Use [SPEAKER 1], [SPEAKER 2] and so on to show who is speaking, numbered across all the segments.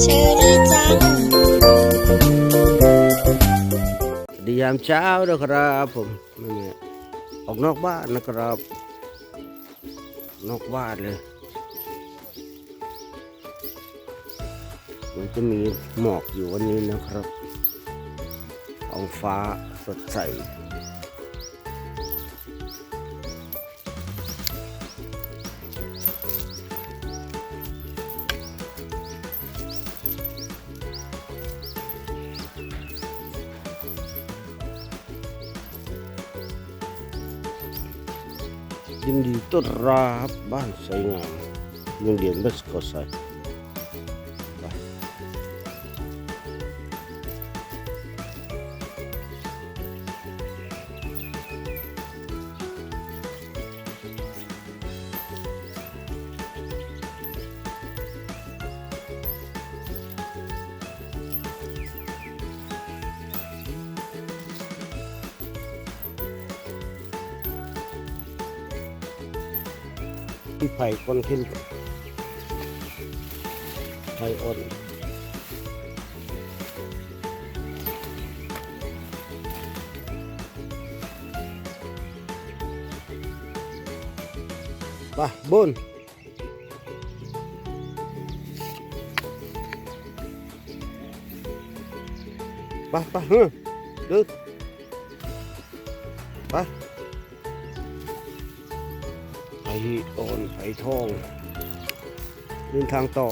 [SPEAKER 1] เชอรี่จัง
[SPEAKER 2] ดียามเช้านะครับผมไม่มีออกนอกบ้านนะครับ นอกบ้านเลยมันจะมีหมอกอยู่วันนี้นะครับท้องฟ้าสดใส ยินดีต้อนรับบ้านสวยงามโรงเรียนบัสโกไซ ที่ไผ่ก้นขึ้นไผ่อ่อนไปบุญไปไปเฮ้ยเดินไปไผ่ อ่อนไผ่ทองเดินทางต่อ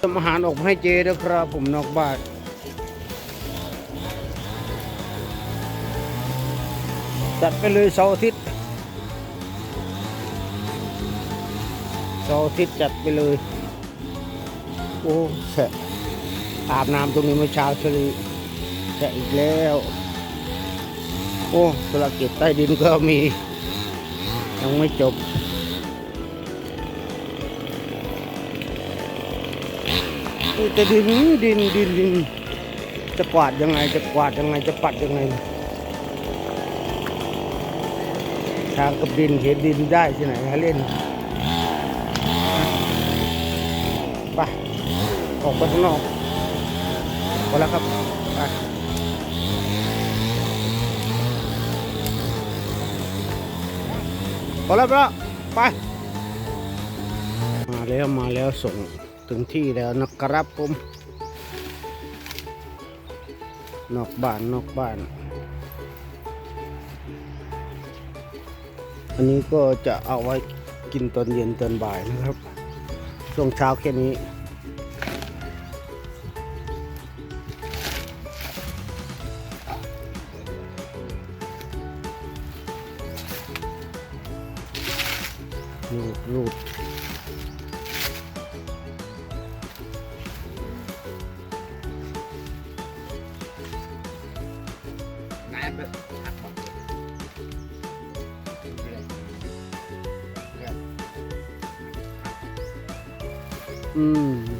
[SPEAKER 2] ทำอาหารออกมาให้เจด้วยครับ ผมนอกบ้านจัดไปเลยเสาร์อาทิตย์เสาร์อาทิตย์จัดไปเลย โอ้แฉะอาบน้ำตรงนี้เมื่อเช้าเฉลยแฉะอีกแล้ว โอ้ธุรกิจใต้ดินก็มี ยังไม่จบนี่แต่ดินดินดินดิน จะกวาดยังไง จะกวาดยังไง จะปัดยังไง ทางกับดินเห็นดินได้ที่ไหนให้เล่นไปออกไปข้างนอกพอแล้วครับ พอแล้วพอแล้วไป มาแล้วมาแล้วส่งถึงที่แล้วนะครับผมนอกบ้านนอกบ้าน อันนี้ก็จะเอาไว้กินตอนเย็นตอนบ่ายนะครับ ช่วงเช้าแค่นี้ รูดรูดอืม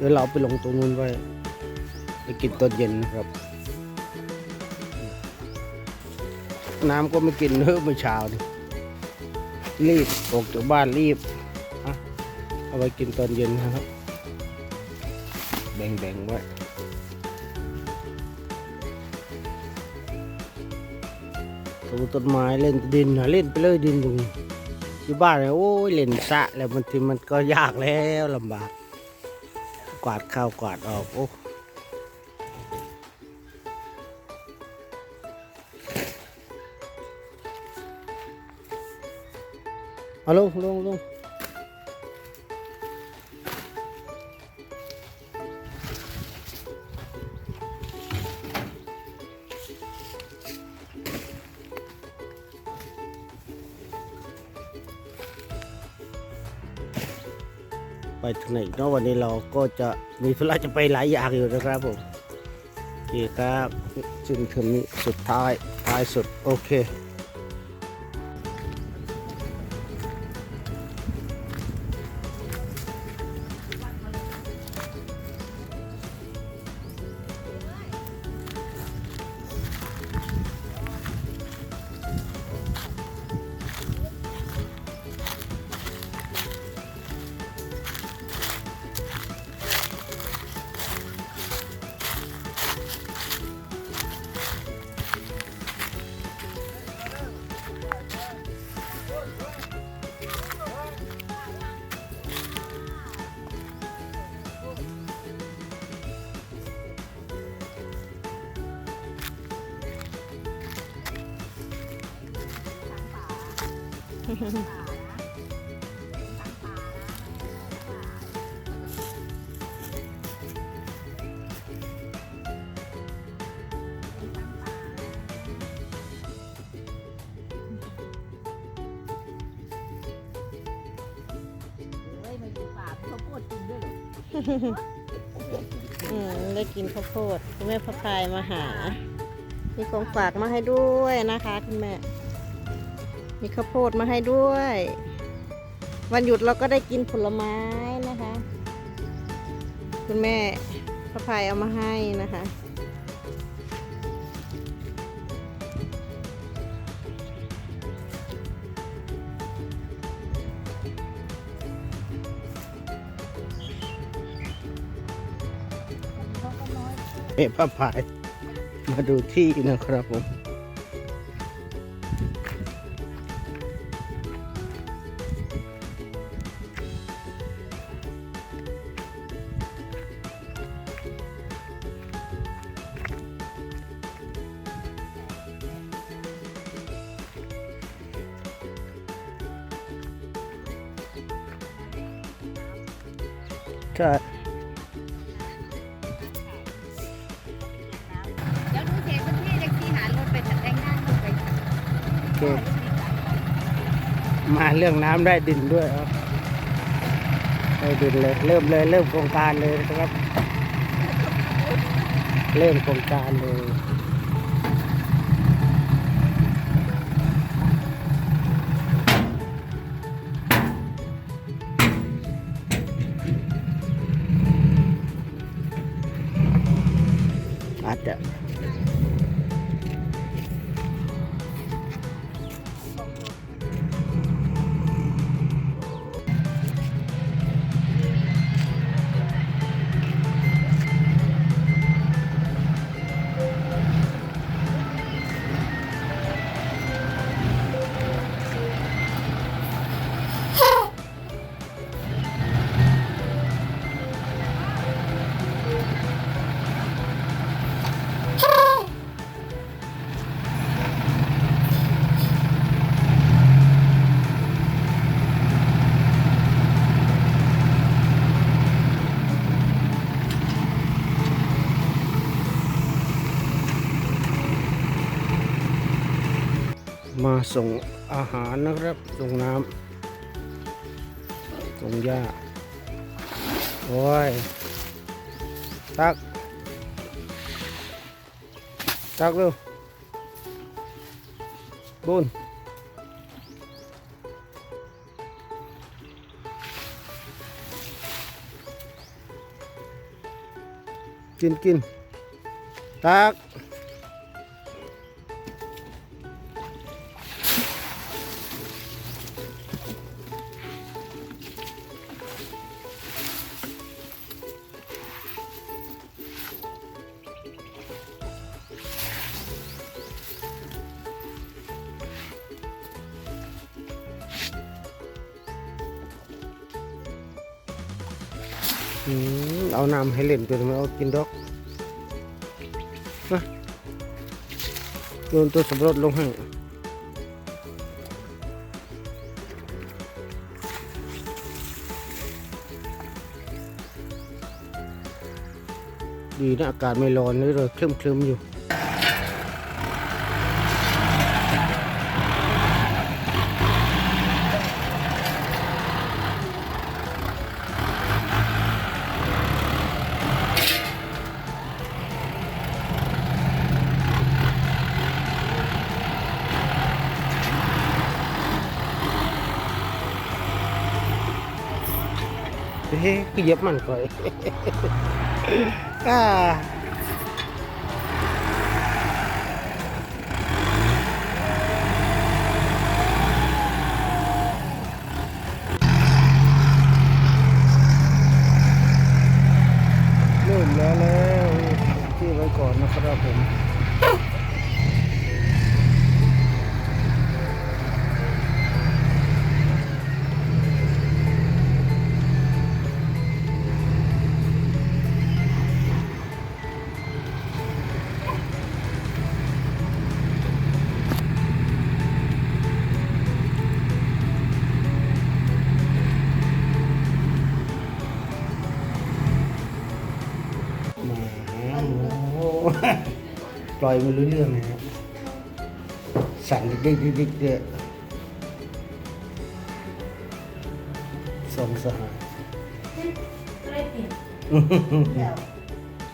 [SPEAKER 2] เดี๋ยวเราไปลงตรงนู้นไว้ไปกินตอนเย็นนะครับ น้ำก็ไม่กินเฮ้อเมื่อเช้านี่รีบออกจากบ้านรีบเอาไว้กินตอนเย็นนะครับ แบ่งๆไว้ตูต้นไม้เล่นดินนะเล่นไปเลยดินตรงนี้อยู่บ้านเนี่ยโอ้ยเล่นสะแล้วมันทีมันก็ยากแล้วลำบาก กวาดข้าวกวาดออกโอ้เอาลงลงลง ไปทางไหนเนาะวันนี้เราก็จะมีธุระจะไปหลายอย่างอยู่นะครับผมโอเคครับจึงถึงนี้สุดท้ายท้ายสุดโอเค อ
[SPEAKER 3] ยู่ป่าเขาพูดจริงด้วยเหรอ
[SPEAKER 4] อืมได้กินข้าวโพดคุณแม่พระพายมาหา มีของฝากมาให้ด้วยนะคะคุณแม่ มีข้าวโพดมาให้ด้วย วันหยุดเราก็ได้กินผลไม้นะคะ คุณแม่พระพายเอามาให้นะคะ
[SPEAKER 2] เอพระพายมาดูที่นะครับผม ใช่
[SPEAKER 3] เดี๋ยวดูเสียคุณพี่แท็กซี่หารถไปจัดแต่งงานลงไป
[SPEAKER 2] โอเค มาเรื่องน้ำได้ดินด้วยครับได้ดินเลยเริ่มเลยเริ่มโครงการเลยนะครับ เริ่มโครงการเลย อ มาส่งอาหารนะครับ ส่งน้ำส่งหญ้า โอ้ย ตัก ตักเร็วบุญกินกินตัก เอาน้ำให้เล่นตัวไมเอากินดอกนะโยนตัวสำรถลงให้ดีนะอากาศไม่ร้อนเลยเลยเคลิ้มๆอยู่ เฮ้ยคือเย็บมันก่อยอ่าเริ่มแล้วแล้วที่ไว้ก่อนนะครับผม ปล่อยไม่รู้เรื่องนะฮะสั่นดิ๊กดิ๊กดิ๊กเดยสองสหาย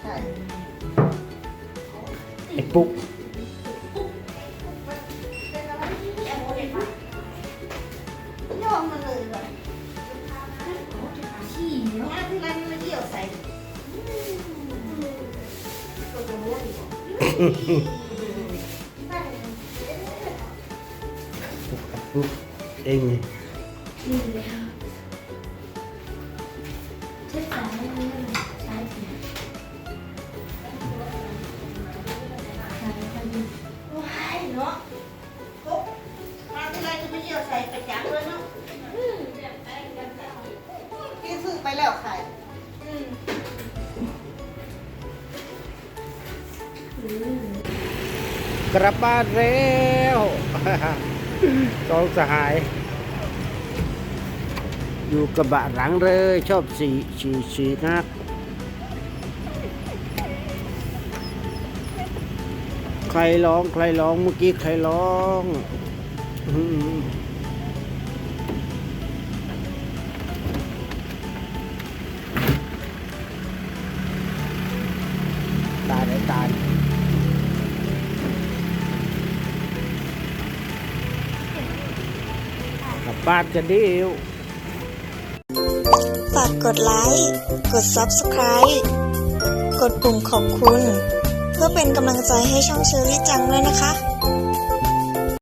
[SPEAKER 4] ใช่
[SPEAKER 2] ไอ้ปุ๊ก ปุ๊ก กลับบ้านแล้วสองสหาย อยู่กระบะหลังเลย ชอบสีสีสีนักใครร้องใครร้องเมื่อกี้ใครร้อง บ้านกันดิว
[SPEAKER 5] ฝากกดไลค์ กด Subscribe กดปุ่มขอบคุณ เพื่อเป็นกำลังใจให้ช่องเชอรี่จังด้วยนะคะ